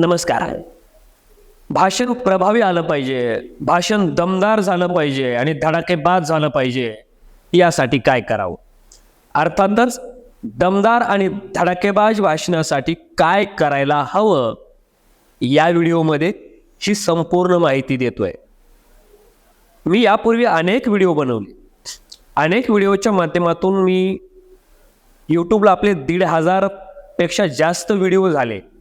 नमस्कार. भाषण प्रभावी आलं पाहिजे भाषण दमदार झालं पाहिजे आणि धडाकेबाज झालं पाहिजे यासाठी काय करावं? अर्थातच दमदार आणि धडाकेबाज भाषणासाठी काय करायला हवं? या व्हिडिओमध्ये ही संपूर्ण माहिती देतोय. मी यापूर्वी अनेक व्हिडिओ बनवले. अनेक व्हिडिओच्या माध्यमातून मी यूट्यूबला आपले दीड हजारपेक्षा जास्त व्हिडिओ झाले.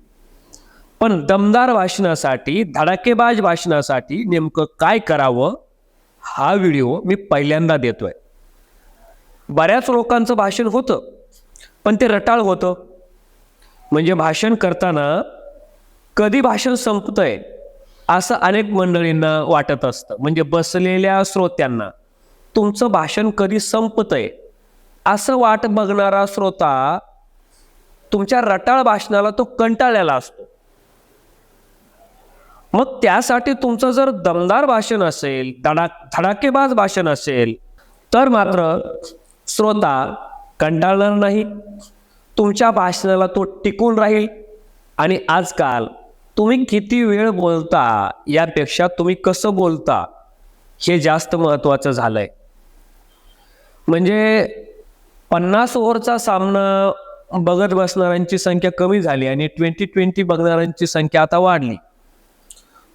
पण दमदार भाषणासाठी धडाकेबाज भाषणासाठी नेमकं काय करावं हा व्हिडिओ मी पहिल्यांदा देतोय. बऱ्याच लोकांचं भाषण होतं पण ते रटाळ होतं. म्हणजे भाषण करताना कधी भाषण संपतंय असं अनेक मंडळींना वाटत असतं. म्हणजे बसलेल्या श्रोत्यांना तुमचं भाषण कधी संपतंय असं वाट बघणारा श्रोता तुमच्या रटाळ भाषणाला तो कंटाळलेला असतो. मग त्यासाठी तुमचं जर दमदार भाषण असेल धडा धडाकेबाज भाषण असेल तर मात्र श्रोता कंटाळणार नाही. तुमच्या भाषणाला तो टिकून राहील. आणि आजकाल तुम्ही किती वेळ बोलता यापेक्षा तुम्ही कसं बोलता हे जास्त महत्त्वाचं झालंय. म्हणजे पन्नास ओव्हरचा सामना बघत बसणाऱ्यांची संख्या कमी झाली आणि ट्वेंटी ट्वेंटी बघणाऱ्यांची संख्या आता वाढली.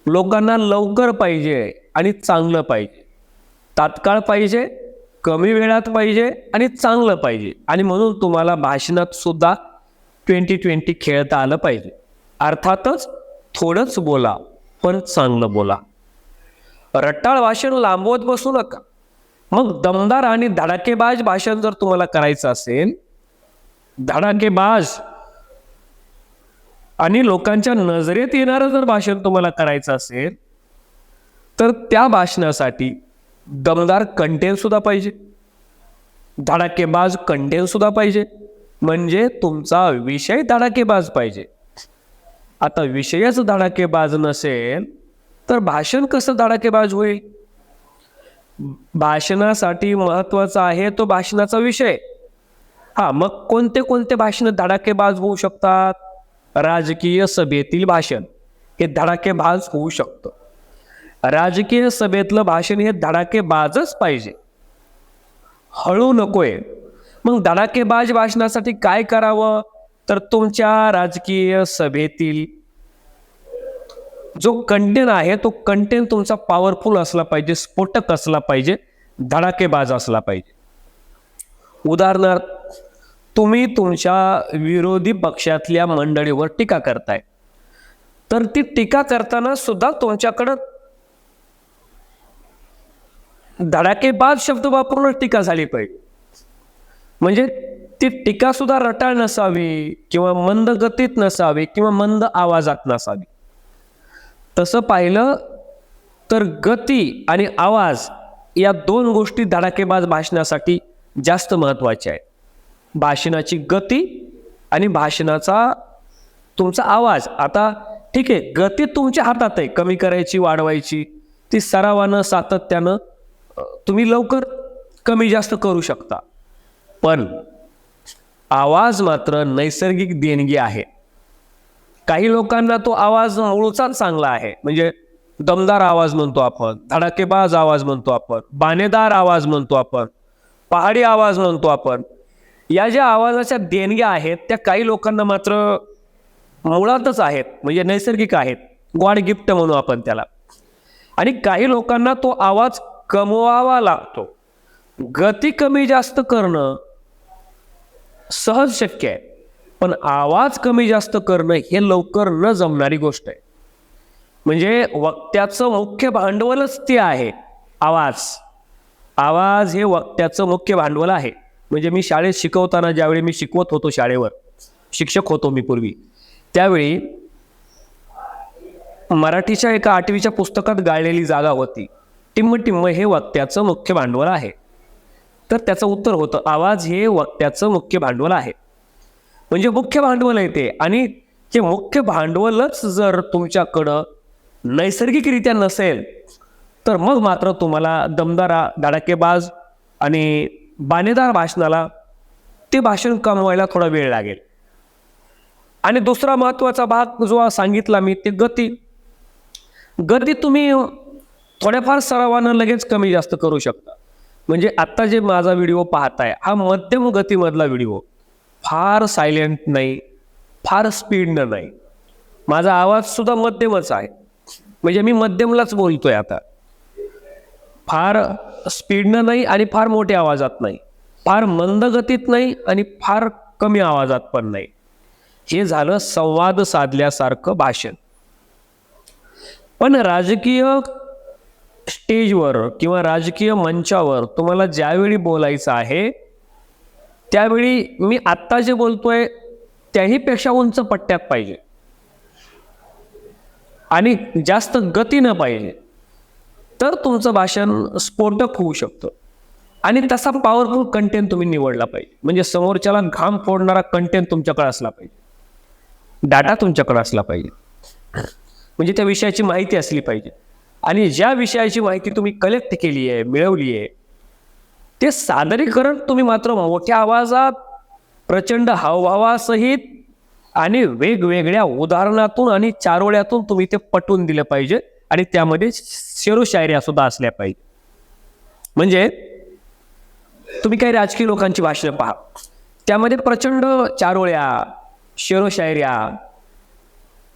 लोकांना लवकर पाहिजे आणि चांगलं पाहिजे. तात्काळ पाहिजे कमी वेळात पाहिजे आणि चांगलं पाहिजे. आणि म्हणून तुम्हाला भाषणात सुद्धा ट्वेंटी ट्वेंटी खेळता आलं पाहिजे. अर्थातच थोडंच बोला पण चांगलं बोला. रट्टाळ भाषण लांबवत बसू नका. मग दमदार आणि धडाकेबाज भाषण जर तुम्हाला करायचं असेल धडाकेबाज आणि लोकांच्या नजरेत येणारं जर भाषण तुम्हाला करायचं असेल तर त्या भाषणासाठी दमदार कंटेंट सुद्धा पाहिजे. धडाकेबाज कंटेंट सुद्धा पाहिजे. म्हणजे तुमचा विषय धडाकेबाज पाहिजे. आता विषयच धडाकेबाज नसेल तर भाषण कसं धडाकेबाज होईल? भाषणासाठी महत्त्वाचा आहे तो भाषणाचा विषय. हा मग कोणते कोणते भाषण धडाकेबाज होऊ शकतात? राजकीय सभेतील भाषण हे धडाकेबाज होऊ शकतं. राजकीय सभेतलं भाषण हे धडाकेबाजच पाहिजे. हळू नकोय. मग धडाकेबाज भाषणासाठी काय करावं? तर तुमच्या राजकीय सभेतील जो कंटेंट आहे तो कंटेंट तुमचा पॉवरफुल असला पाहिजे स्फोटक असला पाहिजे धडाकेबाज असला पाहिजे. उदाहरणार्थ तुम्ही तुमच्या विरोधी पक्षातल्या मंडळीवर टीका करताय. तर ती टीका करताना सुद्धा तुमच्याकडं धडाकेबाज शब्द वापरून टीका झाली पाहिजे. म्हणजे ती टीका सुद्धा रटाळ नसावी किंवा मंद गतीत नसावी किंवा मंद आवाजात नसावी. तसं पाहिलं तर गती आणि आवाज या दोन गोष्टी धडाकेबाज भाषणासाठी जास्त महत्त्वाच्या आहेत. भाषणाची गती आणि भाषणाचा तुमचा आवाज. आता ठीक आहे गती तुमच्या हातात आहे. कमी करायची वाढवायची. ती सरावानं सातत्यानं तुम्ही लवकर कमी जास्त करू शकता. पण आवाज मात्र नैसर्गिक देणगी आहे. काही लोकांना तो आवाज हळूचा चांगला आहे. म्हणजे दमदार आवाज म्हणतो आपण धडाकेबाज आवाज म्हणतो आपण बाणेदार आवाज म्हणतो आपण पहाडी आवाज म्हणतो आपण. या ज्या आवाजाच्या देणग्या आहेत त्या काही लोकांना मात्र मुळातच आहेत म्हणजे नैसर्गिक आहेत. गॉड गिफ्ट म्हणू आपण त्याला. आणि काही लोकांना तो आवाज कमवावा लागतो. गती कमी जास्त करणं सहज शक्य आहे. पण आवाज कमी जास्त करणं हे लवकर न जमणारी गोष्ट आहे. म्हणजे वक्त्याचं मुख्य भांडवलच ते आहे आवाज. आवाज हे वक्त्याचं मुख्य भांडवल आहे. म्हणजे मी शाळेत शिकवताना ज्यावेळी मी शिकवत होतो शाळेवर शिक्षक होतो मी पूर्वी त्यावेळी मराठीच्या एका आठवीच्या पुस्तकात गाळलेली जागा होती. टिम्म टिम्म हे वक्त्याचं मुख्य भांडवल आहे. तर त्याचं उत्तर होतं आवाज हे वक्त्याचं मुख्य भांडवल आहे. म्हणजे मुख्य भांडवल आहे ते. आणि ते मुख्य भांडवलच जर तुमच्याकडं नैसर्गिकरित्या नसेल तर मग मात्र तुम्हाला दमदारा धडाकेबाज आणि बाणेदार भाषणाला ते भाषण कमवायला थोडा वेळ लागेल. आणि दुसरा महत्त्वाचा भाग जो सांगितला मी ते गती. गती तुम्ही थोड्याफार सरावानं लगेच कमी जास्त करू शकता. म्हणजे आत्ता जे माझा व्हिडिओ पाहताय हा मध्यम गतीमधला व्हिडिओ. फार सायलेंट नाही फार स्पीडनं नाही. माझा आवाजसुद्धा मध्यमच आहे. म्हणजे मी मध्यमलाच बोलतोय आता. फार स्पीडनं नाही आणि फार मोठ्या आवाजात नाही. फार मंद गतीत नाही आणि फार कमी आवाजात पण नाही. हे झालं संवाद साधल्यासारखं भाषण. पण राजकीय स्टेजवर किंवा राजकीय मंचावर तुम्हाला ज्यावेळी बोलायचं आहे त्यावेळी मी आत्ता जे बोलतोय त्याहीपेक्षा उंच पट्ट्यात पाहिजे. आणि जास्त गतीनं पाहिजे. तर तुमचं भाषण स्फोटक होऊ शकतं. आणि तसा पॉवरफुल कंटेंट तुम्ही निवडला पाहिजे. म्हणजे समोरच्याला घाम फोडणारा कंटेंट तुमच्याकडे असला पाहिजे. डाटा तुमच्याकडे असला पाहिजे. म्हणजे त्या विषयाची माहिती असली पाहिजे. आणि ज्या विषयाची माहिती तुम्ही कलेक्ट केली आहे मिळवली आहे ते सादरीकरण तुम्ही मात्र मोठ्या आवाजात प्रचंड हावभावासहित आणि वेगवेगळ्या उदाहरणातून आणि चारोळ्यातून तुम्ही ते पटवून दिलं पाहिजे. आणि त्यामध्ये शेरो शायऱ्या सुद्धा असल्या पाहिजे. म्हणजे तुम्ही काही राजकीय लोकांची भाषणं पहा. त्यामध्ये प्रचंड चारोळ्या शेरोशायऱ्या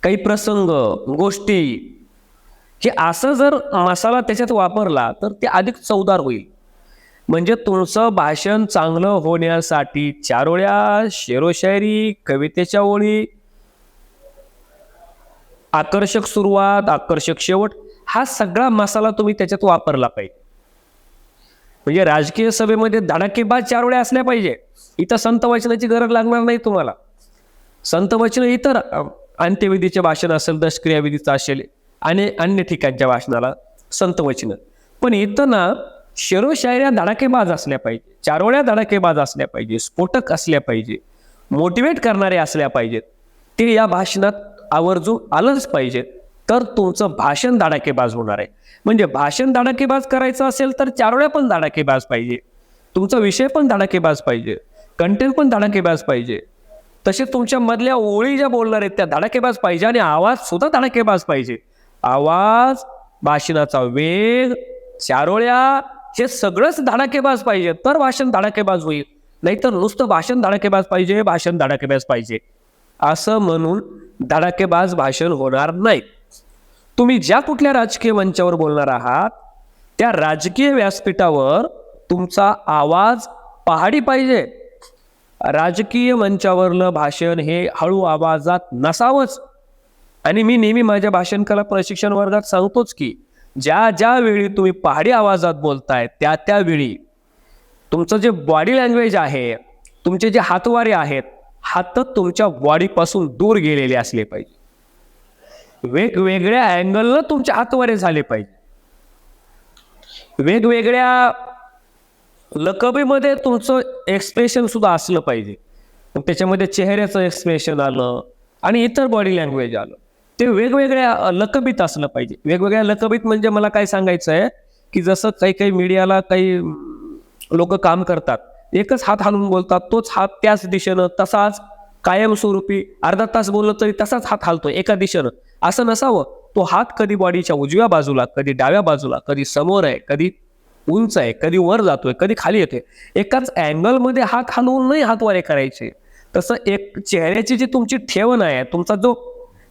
काही प्रसंग गोष्टी हे असं जर मसाला त्याच्यात वापरला तर ते अधिक चवदार होईल. म्हणजे तुमचं भाषण चांगलं होण्यासाठी चारोळ्या शेरोशायरी कवितेच्या ओळी आकर्षक सुरुवात आकर्षक शेवट हा सगळा मसाला तुम्ही त्याच्यात वापरला पाहिजे. म्हणजे राजकीय सभेमध्ये धडाकेबाज चारोळ्या असल्या पाहिजे. इथं संत वचनाची गरज लागणार नाही तुम्हाला. संत वचन इतर अंत्यविधीचे भाषण असेल दशक्रियाविधीचं असेल आणि अन्य ठिकाणच्या भाषणाला संत वचन पण इथं ना शेरोशायऱ्या धडाकेबाज असल्या पाहिजे चारोळ्या धडाकेबाज असल्या पाहिजे स्फोटक असल्या पाहिजे मोटिवेट करणारे असल्या पाहिजेत. ते या भाषणात आवर्जून आलंच पाहिजे. तर तुमचं भाषण दाडाकेबाज होणार आहे. म्हणजे भाषण दाडाकेबाज करायचं असेल तर चारोळ्या पण दाडाकेबाज पाहिजे. तुमचा विषय पण दाडाकेबाज पाहिजे. कंटेंट पण दाडाकेबाज पाहिजे. तसे तुमच्या मधल्या ओळी ज्या बोलणार आहेत त्या दाडाकेबाज पाहिजे आणि आवाज सुद्धा दाडाकेबाज पाहिजे. आवाज भाषणाचा वेग चारोळ्या हे सगळंच दाडाकेबाज पाहिजे. तर भाषण दाडाकेबाज होईल. नाहीतर नुसतं भाषण दाडाकेबाज पाहिजे भाषण दाडाकेबाज पाहिजे. असं म्हणून धडाकेबाज भाषण होणार नाही. तुम्ही ज्या कुठल्या राजकीय मंचावर बोलणार आहात त्या राजकीय व्यासपीठावर तुमचा आवाज पहाडी पाहिजे. राजकीय मंचावरलं भाषण हे हळू आवाजात नसावंच. आणि मी नेहमी माझ्या भाषण कला प्रशिक्षण वर्गात सांगतोच की ज्या ज्या वेळी तुम्ही पहाडी आवाजात बोलताय त्या त्यावेळी तुमचं जे बॉडी लँग्वेज आहे तुमचे जे हातवारे आहेत हात तुमच्या बॉडीपासून दूर गेलेले असले पाहिजे. वेगवेगळ्या अँगलनं तुमच्या हातवारे झाले पाहिजे. वेगवेगळ्या लकबीमध्ये तुमचं एक्सप्रेशन सुद्धा असलं पाहिजे. त्याच्यामध्ये चेहऱ्याचं एक्सप्रेशन आलं आणि इतर बॉडी लँग्वेज आलं. ते वेगवेगळ्या लकबीत असलं पाहिजे. वेगवेगळ्या लकबीत म्हणजे मला काय सांगायचं आहे की जसं काही काही मीडियाला काही लोक काम करतात एकच हात हलवून बोलतात तोच हात त्याच दिशेनं तसाच कायमस्वरूपी अर्धा तास बोललं तरी तसाच हात हालतो एका दिशेनं. असं नसावं. तो हात कधी बॉडीच्या उजव्या बाजूला कधी डाव्या बाजूला कधी समोर आहे कधी उंच आहे कधी वर जातोय कधी खाली येते एकाच अँगलमध्ये हात हलवून नाही हातवारे करायचे. तसं एक चेहऱ्याची जी तुमची ठेवण आहे तुमचा जो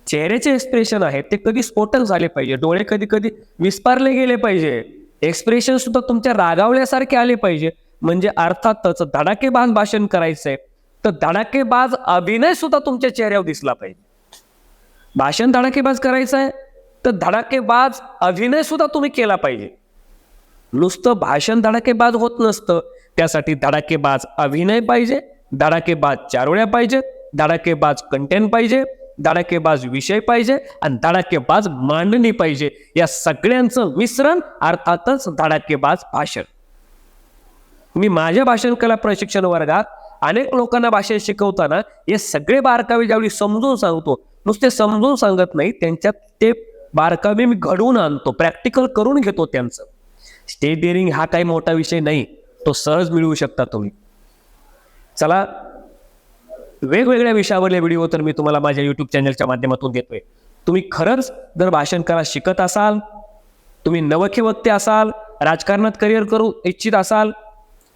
चेहऱ्याचे एक्सप्रेशन आहे ते कधी स्फोटक झाले पाहिजे डोळे कधी कधी विस्पारले गेले पाहिजे एक्सप्रेशन सुद्धा तुमच्या रागावल्यासारखे आले पाहिजे. म्हणजे अर्थातच धडाकेबाज भाषण करायचंय. तर धडाकेबाज अभिनय सुद्धा तुमच्या चेहऱ्यावर दिसला पाहिजे. भाषण धडाकेबाज करायचं आहे तर धडाकेबाज अभिनय सुद्धा तुम्ही केला पाहिजे. नुसतं भाषण धडाकेबाज होत नसतं त्यासाठी धडाकेबाज अभिनय पाहिजे धडाकेबाज चारोळ्या पाहिजे धडाकेबाज कंटेंट पाहिजे धडाकेबाज विषय पाहिजे आणि धडाकेबाज मांडणी पाहिजे. या सगळ्यांचं मिश्रण अर्थातच धडाकेबाज भाषण. मी माझ्या भाषण कला प्रशिक्षण वर्गात अनेक लोकांना भाषण शिकवताना हे सगळे बारकावे ज्यावेळी समजून सांगतो नुसते समजून सांगत नाही त्यांच्यात ते बारकावे मी घडवून आणतो प्रॅक्टिकल करून घेतो त्यांचं. स्टेज डेअरिंग हा काही मोठा विषय नाही तो सहज मिळवू शकता तुम्ही. चला वेगवेगळ्या विषयावरले व्हिडिओ तर मी तुम्हाला माझ्या युट्यूब चॅनलच्या माध्यमातून देतोय तुम्ही खरंच जर भाषण कला शिकत असाल तुम्ही नवखे वक्ते असाल राजकारणात करिअर करू इच्छित असाल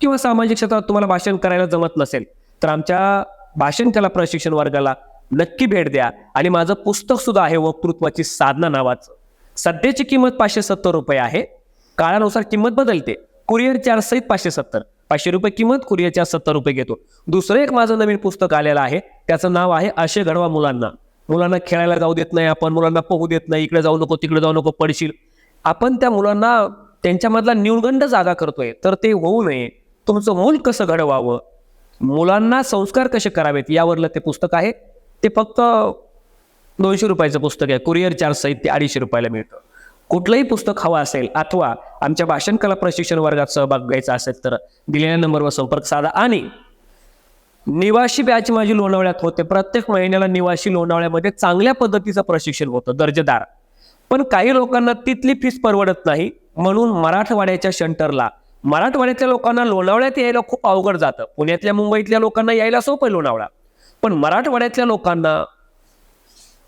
किंवा सामाजिक क्षेत्रात तुम्हाला भाषण करायला जमत नसेल तर आमच्या भाषण कला प्रशिक्षण वर्गाला नक्की भेट द्या. आणि माझं पुस्तक सुद्धा आहे वक्तृत्वाची साधना नावाचं. सध्याची किंमत पाचशे सत्तर रुपये आहे. काळानुसार किंमत बदलते. कुरिअर चार्ज सहित पाचशे सत्तर. पाचशे रुपये किंमत कुरिअर चार्ज सत्तर रुपये घेतो. दुसरं एक माझं नवीन पुस्तक आलेलं आहे. त्याचं नाव आहे असे घडवा मुलांना. मुलांना खेळायला जाऊ देत नाही आपण मुलांना पोहू देत नाही इकडे जाऊ नको तिकडे जाऊ नको पडशील. आपण त्या मुलांना त्यांच्यामधला न्यूनगंड जागा करतोय तर ते होऊ नये. तुमचं मूल कसं घडवावं? मुलांना संस्कार कसे करावेत यावरलं ते पुस्तक आहे. ते फक्त दोनशे रुपयाचं पुस्तक आहे. कुरिअर चार्ज सहित ते अडीचशे रुपयाला मिळतं. कुठलंही पुस्तक हवं असेल अथवा आमच्या भाषण कला प्रशिक्षण वर्गात सहभाग घ्यायचा असेल तर दिलेल्या नंबरवर संपर्क साधा आणि निवासी बॅच माझी लोणावळ्यात होते. प्रत्येक महिन्याला निवासी लोणावळ्यामध्ये चांगल्या पद्धतीचं प्रशिक्षण होतं दर्जेदार. पण काही लोकांना तिथली फीस परवडत नाही. म्हणून मराठवाड्याच्या शंटरला मराठवाड्यातल्या लोकांना लोणावळ्यात यायला खूप अवघड जातं. पुण्यातल्या मुंबईतल्या लोकांना यायला सोपं आहे लोणावळा. पण मराठवाड्यातल्या लोकांना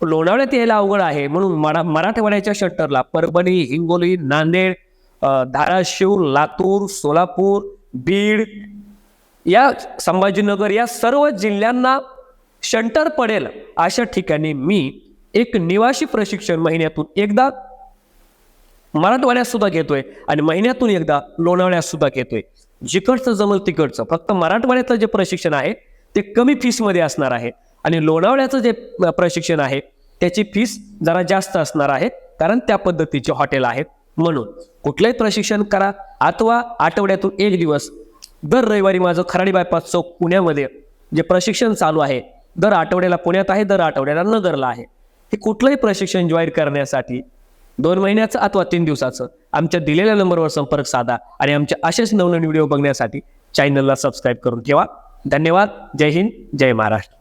लोणावळ्यात यायला अवघड आहे म्हणून मरा मराठवाड्याच्या शटरला परभणी हिंगोली नांदेड धाराशिव लातूर सोलापूर बीड या संभाजीनगर या सर्व जिल्ह्यांना शंटर पडेल अशा ठिकाणी मी एक निवासी प्रशिक्षण महिन्यातून एकदा मराठवाड्यात सुद्धा घेतोय आणि महिन्यातून एकदा लोणावळ्यात सुद्धा घेतोय. जिकडचं जमल तिकडचं. फक्त मराठवाड्यातलं जे प्रशिक्षण आहे ते कमी फीसमध्ये असणार आहे. आणि लोणावळ्याचं जे प्रशिक्षण आहे त्याची फीस जरा जास्त असणार आहे कारण त्या पद्धतीचे हॉटेल आहेत म्हणून. कुठलंही प्रशिक्षण करा अथवा आठवड्यातून एक दिवस दर रविवारी माझं खराडी बायपास चौक पुण्यामध्ये जे प्रशिक्षण चालू आहे दर आठवड्याला पुण्यात आहे दर आठवड्याला नगरला आहे. हे कुठलंही प्रशिक्षण जॉईन करण्यासाठी दोन महिन्याचं अथवा तीन दिवसाचं आमच्या दिलेल्या नंबरवर संपर्क साधा आणि आमच्या असेच नवनवीन व्हिडिओ बघण्यासाठी चॅनलला सबस्क्राईब करून ठेवा. धन्यवाद. जय हिंद. जय महाराष्ट्र.